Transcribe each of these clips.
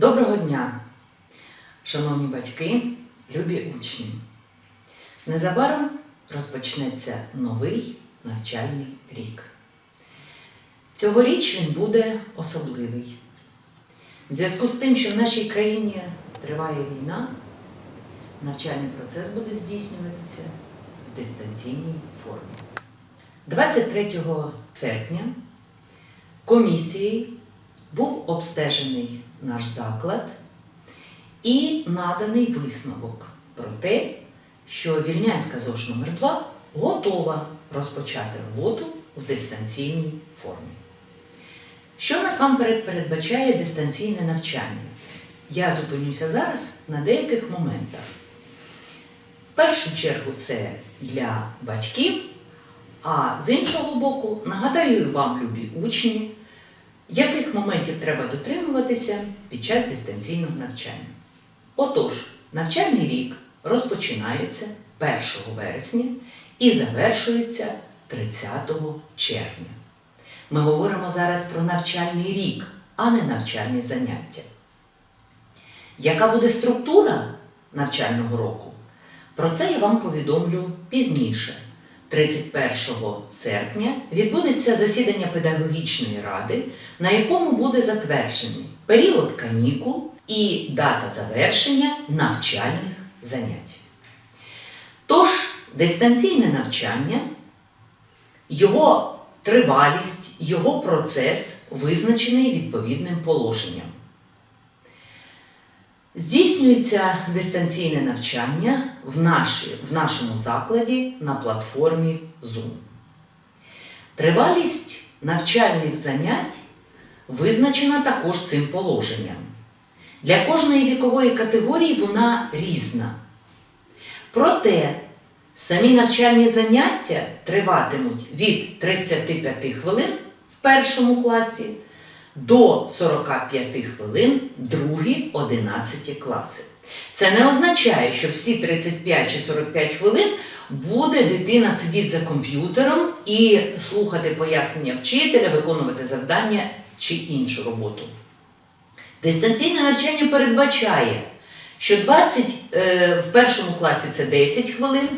Доброго дня, шановні батьки, любі учні. Незабаром розпочнеться новий навчальний рік. Цьогоріч він буде особливий. В зв'язку з тим, що в нашій країні триває війна, навчальний процес буде здійснюватися в дистанційній формі. 23 серпня комісією був обстежений наш заклад і наданий висновок про те, що Вільнянська ЗОЖ номер 2 готова розпочати роботу в дистанційній формі. Що насамперед передбачає дистанційне навчання? Я зупинюся зараз на деяких моментах. В першу чергу це для батьків, а з іншого боку, нагадаю вам, любі учні, яких моментів треба дотримуватися під час дистанційного навчання. Отож, навчальний рік розпочинається 1 вересня і завершується 30 червня. Ми говоримо зараз про навчальний рік, а не навчальні заняття. Яка буде структура навчального року? Про це я вам повідомлю пізніше. 31 серпня відбудеться засідання педагогічної ради, на якому буде затверджений період канікул і дата завершення навчальних занять. Тож, дистанційне навчання, його тривалість, його процес визначений відповідним положенням. Здійснюється дистанційне навчання в, наші, в нашому закладі на платформі Zoom. Тривалість навчальних занять визначена також цим положенням. Для кожної вікової категорії вона різна. Проте самі навчальні заняття триватимуть від 35 хвилин в першому класі до 45 хвилин другі 11 класи. Це не означає, що всі 35 чи 45 хвилин буде дитина сидіти за комп'ютером і слухати пояснення вчителя, виконувати завдання чи іншу роботу. Дистанційне навчання передбачає, що 20 е, в першому класі це 10 хвилин,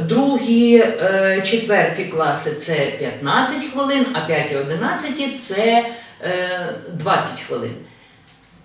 другі, е, четверті класи це 15 хвилин, а 5 і 11 це 20 хвилин.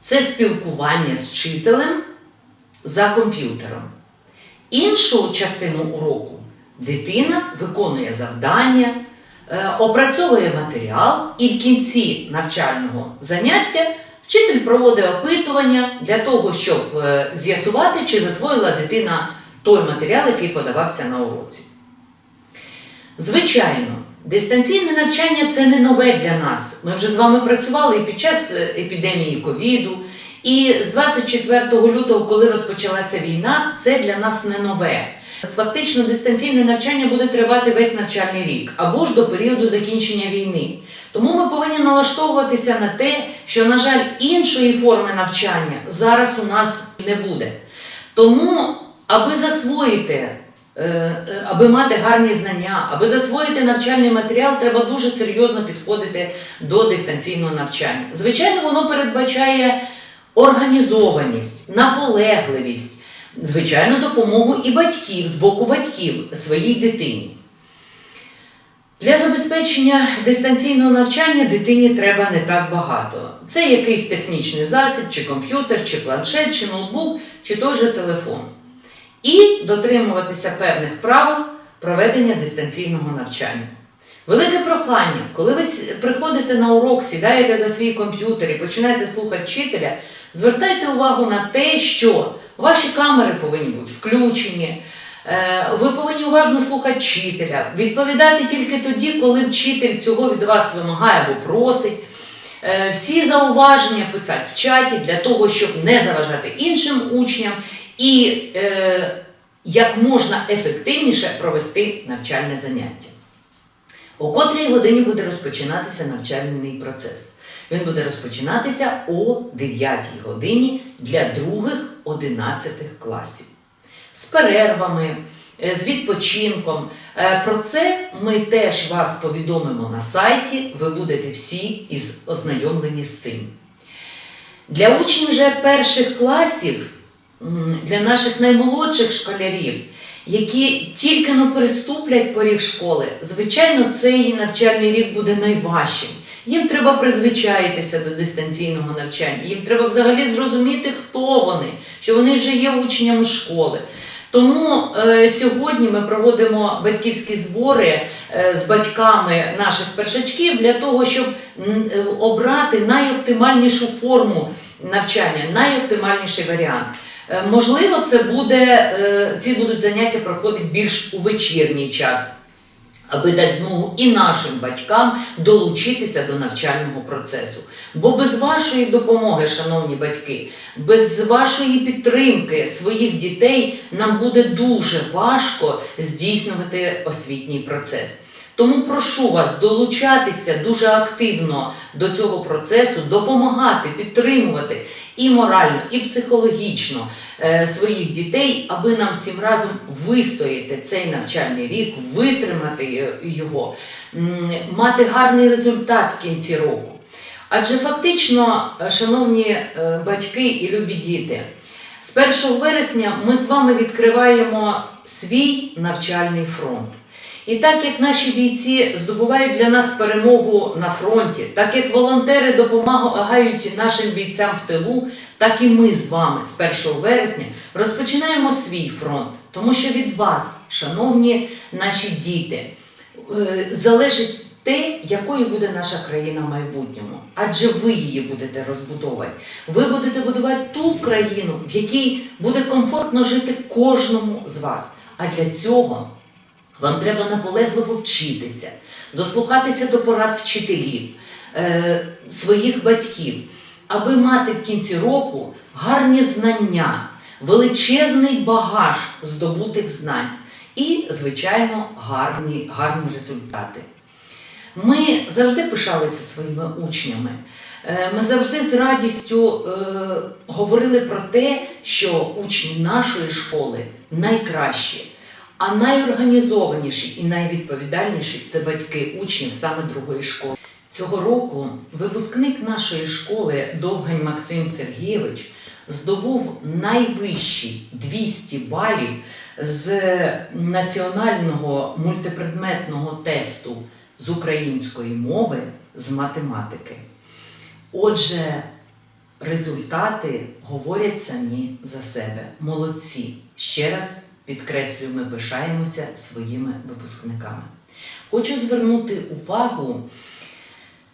Це спілкування з вчителем за комп'ютером. Іншу частину уроку дитина виконує завдання, е, опрацьовує матеріал, і в кінці навчального заняття вчитель проводить опитування для того, щоб е, з'ясувати, чи засвоїла дитина той матеріал, який подавався на уроці. Звичайно, дистанційне навчання це не нове для нас. Ми вже з вами працювали і під час е, епідемії ковіду. І з 24 лютого, коли розпочалася війна, це для нас не нове. Фактично, дистанційне навчання буде тривати весь навчальний рік або ж до періоду закінчення війни. Тому ми повинні налаштовуватися на те, що, на жаль, іншої форми навчання зараз у нас не буде. Тому, аби засвоїти, аби мати гарні знання, аби засвоїти навчальний матеріал, треба дуже серйозно підходити до дистанційного навчання. Звичайно, воно передбачає організованість, наполегливість, звичайно, допомогу і батьків з боку батьків своїй дитині. Для забезпечення дистанційного навчання дитині треба не так багато. Це якийсь технічний засіб, чи комп'ютер, чи планшет, чи ноутбук, чи той же телефон. І дотримуватися певних правил проведення дистанційного навчання. Велике прохання, коли ви приходите на урок, сідаєте за свій комп'ютер і починаєте слухати вчителя, звертайте увагу на те, що ваші камери повинні бути включені, е, ви повинні уважно слухати вчителя, відповідати тільки тоді, коли вчитель цього від вас вимагає або просить. Е, Всі зауваження писати в чаті для того, щоб не заважати іншим учням і е, як можна ефективніше провести навчальне заняття. О котрій годині буде розпочинатися навчальний процес. Він буде розпочинатися о 9 годині для других 11 класів. З перервами, е, з відпочинком. Е, Про це ми теж вас повідомимо на сайті. Ви будете всі ознайомлені з цим. Для учнів вже перших класів, для наших наймолодших школярів, які тільки но переступлять поріг школи, звичайно, цей навчальний рік буде найважчим. Їм треба призвичаїтися до дистанційного навчання, їм треба взагалі зрозуміти, хто вони, що вони вже є учнями школи. Тому е, сьогодні ми проводимо батьківські збори е, з батьками наших першачків для того, щоб е, обрати найоптимальнішу форму навчання, найоптимальніший варіант. Е, Можливо, це буде, е, ці будуть заняття проходити більш у вечірній час, аби дати змогу і нашим батькам долучитися до навчального процесу. Бо без вашої допомоги, шановні батьки, без вашої підтримки своїх дітей нам буде дуже важко здійснювати освітній процес. Тому прошу вас долучатися дуже активно до цього процесу, допомагати, підтримувати і морально, і психологічно е, своїх дітей, аби нам всім разом вистояти цей навчальний рік, витримати його, мати гарний результат в кінці року. Адже фактично, е, шановні е, батьки і любі діти, з 1 вересня ми з вами відкриваємо свій навчальний фронт. І так як наші бійці здобувають для нас перемогу на фронті, так як волонтери допомагають нашим бійцям в тилу, так і ми з вами з 1 вересня розпочинаємо свій фронт, тому що від вас, шановні наші діти, е, залежить те, якою буде наша країна в майбутньому. Адже ви її будете розбудовувати. Ви будете будувати ту країну, в якій буде комфортно жити кожному з вас. А для цього вам треба наполегливо вчитися, дослухатися до порад вчителів, е, своїх батьків, аби мати в кінці року гарні знання, величезний багаж здобутих знань і, звичайно, гарні, гарні результати. Ми завжди пишалися своїми учнями. Е, Ми завжди з радістю е, говорили про те, що учні нашої школи найкращі, а найорганізованіші і найвідповідальніші це батьки учнів саме другої школи. Цього року випускник нашої школи Довгань Максим Сергійович здобув найвищі 200 балів з національного мультипредметного тесту з української мови з математики. Отже, результати говорять самі за себе. Молодці. Ще раз підкреслюю, ми пишаємося своїми випускниками. Хочу звернути увагу,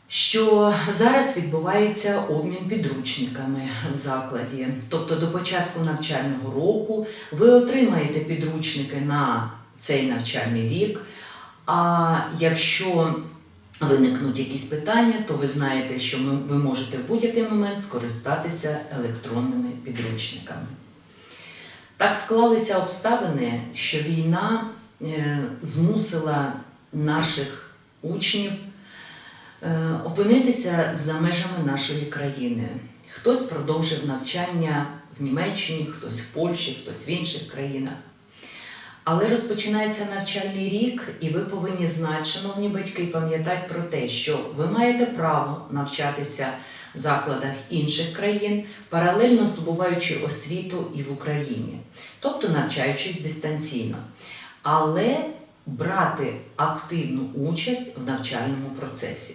що зараз відбувається обмін підручниками в закладі. Тобто до початку навчального року ви отримаєте підручники на цей навчальний рік. А якщо виникнуть якісь питання, то ви знаєте, що ви можете в будь-який момент скористатися електронними підручниками. Так склалися обставини, що війна е, змусила наших учнів е, опинитися за межами нашої країни. Хтось продовжив навчання в Німеччині, хтось в Польщі, хтось в інших країнах. Але розпочинається навчальний рік, і ви повинні знати, шановні батьки, пам'ятати про те, що ви маєте право навчатися закладах інших країн, паралельно здобуваючи освіту і в Україні, тобто навчаючись дистанційно. Але брати активну участь в навчальному процесі.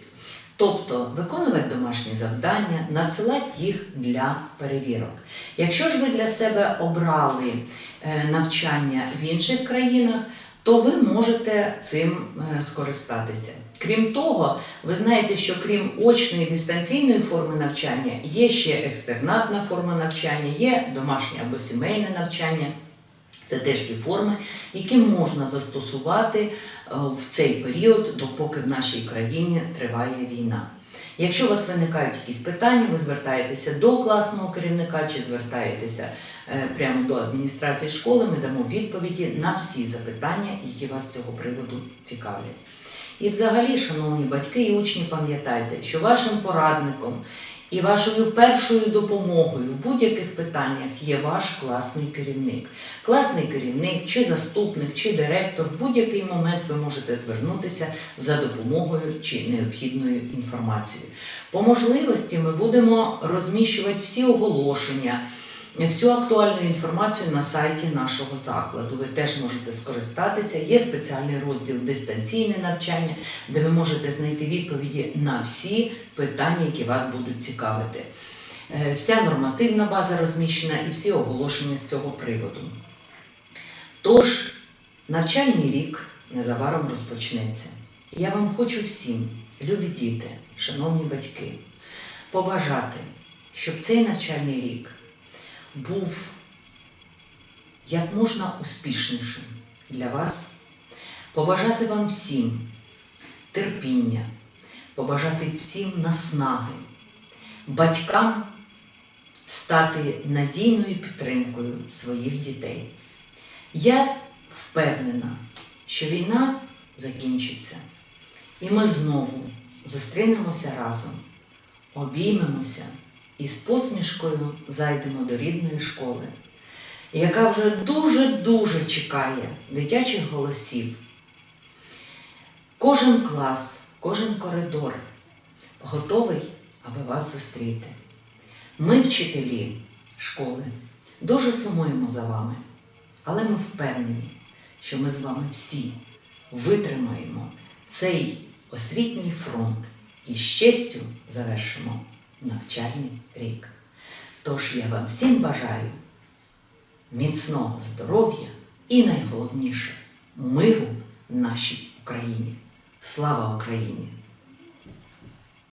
Тобто виконувати домашні завдання, надсилати їх для перевірок. Якщо ж ви для себе обрали е, навчання в інших країнах, то ви можете цим е, скористатися. Крім того, ви знаєте, що крім очної дистанційної форми навчання, є ще екстернатна форма навчання, є домашнє або сімейне навчання. Це теж ті форми, які можна застосувати е, в цей період, допоки в нашій країні триває війна. Якщо у вас виникають якісь питання, ви звертаєтеся до класного керівника чи звертаєтеся е, прямо до адміністрації школи, ми дамо відповіді на всі запитання, які вас з цього приводу цікавлять. І взагалі, шановні батьки і учні, пам'ятайте, що вашим порадником І вашою першою допомогою в будь-яких питаннях є ваш класний керівник. Класний керівник, чи заступник, чи директор. В будь-який момент ви можете звернутися за допомогою чи необхідною інформацією. По можливості ми будемо розміщувати всі оголошення. Всю актуальну інформацію на сайті нашого закладу. Ви теж можете скористатися. Є спеціальний розділ дистанційне навчання, де ви можете знайти відповіді на всі питання, які вас будуть цікавити. Е, Вся нормативна база розміщена і всі оголошення з цього приводу. Тож, навчальний рік незабаром розпочнеться. Я вам хочу всім, любі діти, шановні батьки, побажати, щоб цей навчальний рік був як можна успішнішим для вас, побажати вам всім терпіння, побажати всім наснаги, батькам стати надійною підтримкою своїх дітей. Я впевнена, що війна закінчиться, і ми знову зустрінемося разом, обіймемося і з посмішкою зайдемо до рідної школи, яка вже дуже-дуже чекає дитячих голосів. Кожен клас, кожен коридор готовий, аби вас зустріти. Ми, вчителі школи, дуже сумуємо за вами, але ми впевнені, що ми з вами всі витримаємо цей освітній фронт і з честю завершимо навчальний рік. Тож я вам всім бажаю міцного здоров'я і найголовніше миру нашій Україні. Слава Україні!